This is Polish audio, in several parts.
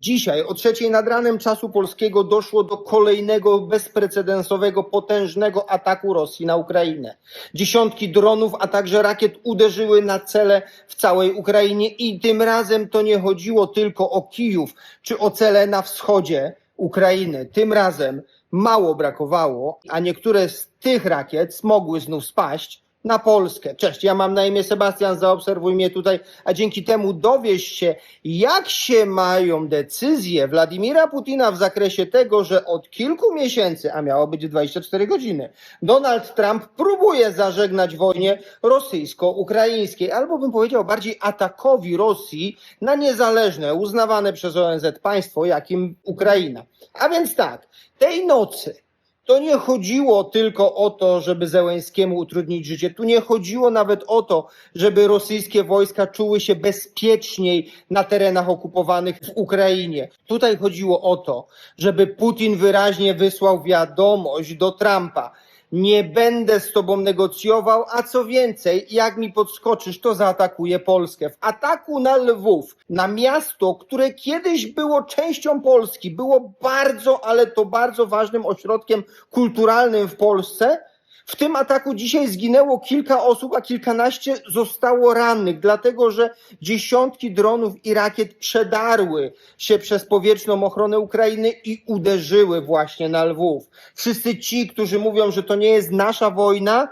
Dzisiaj o trzeciej nad ranem czasu polskiego doszło do kolejnego bezprecedensowego, potężnego ataku Rosji na Ukrainę. Dziesiątki dronów, a także rakiet uderzyły na cele w całej Ukrainie i tym razem to nie chodziło tylko o Kijów czy o cele na wschodzie Ukrainy. Tym razem mało brakowało, a niektóre z tych rakiet mogły znów spaść na Polskę. Cześć, ja mam na imię Sebastian, zaobserwuj mnie tutaj, a dzięki temu dowiesz się, jak się mają decyzje Władimira Putina w zakresie tego, że od kilku miesięcy, a miało być 24 godziny, Donald Trump próbuje zażegnać wojnie rosyjsko-ukraińskiej, albo bym powiedział bardziej atakowi Rosji na niezależne, uznawane przez ONZ państwo, jakim Ukraina. A więc tak, tej nocy to nie chodziło tylko o to, żeby Zełenskiemu utrudnić życie. Tu nie chodziło nawet o to, żeby rosyjskie wojska czuły się bezpieczniej na terenach okupowanych w Ukrainie. Tutaj chodziło o to, żeby Putin wyraźnie wysłał wiadomość do Trumpa. Nie będę z tobą negocjował, a co więcej, jak mi podskoczysz, to zaatakuję Polskę. W ataku na Lwów, na miasto, które kiedyś było częścią Polski, było bardzo, ale to bardzo ważnym ośrodkiem kulturalnym w Polsce, w tym ataku dzisiaj zginęło kilka osób, a kilkanaście zostało rannych, dlatego że dziesiątki dronów i rakiet przedarły się przez powietrzną ochronę Ukrainy i uderzyły właśnie na Lwów. Wszyscy ci, którzy mówią, że to nie jest nasza wojna,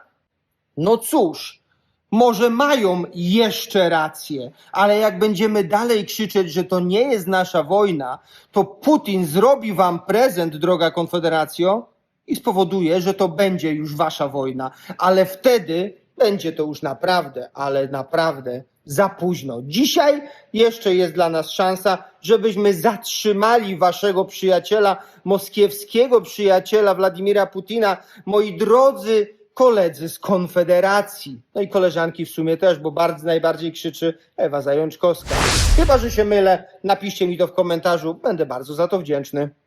no cóż, może mają jeszcze rację, ale jak będziemy dalej krzyczeć, że to nie jest nasza wojna, to Putin zrobi wam prezent, droga Konfederacjo, i spowoduje, że to będzie już wasza wojna, ale wtedy będzie to już naprawdę, ale naprawdę za późno. Dzisiaj jeszcze jest dla nas szansa, żebyśmy zatrzymali waszego przyjaciela, moskiewskiego przyjaciela Władimira Putina. Moi drodzy koledzy z Konfederacji, no i koleżanki w sumie też, bo bardzo najbardziej krzyczy Ewa Zajączkowska. Chyba, że się mylę, napiszcie mi to w komentarzu, będę bardzo za to wdzięczny.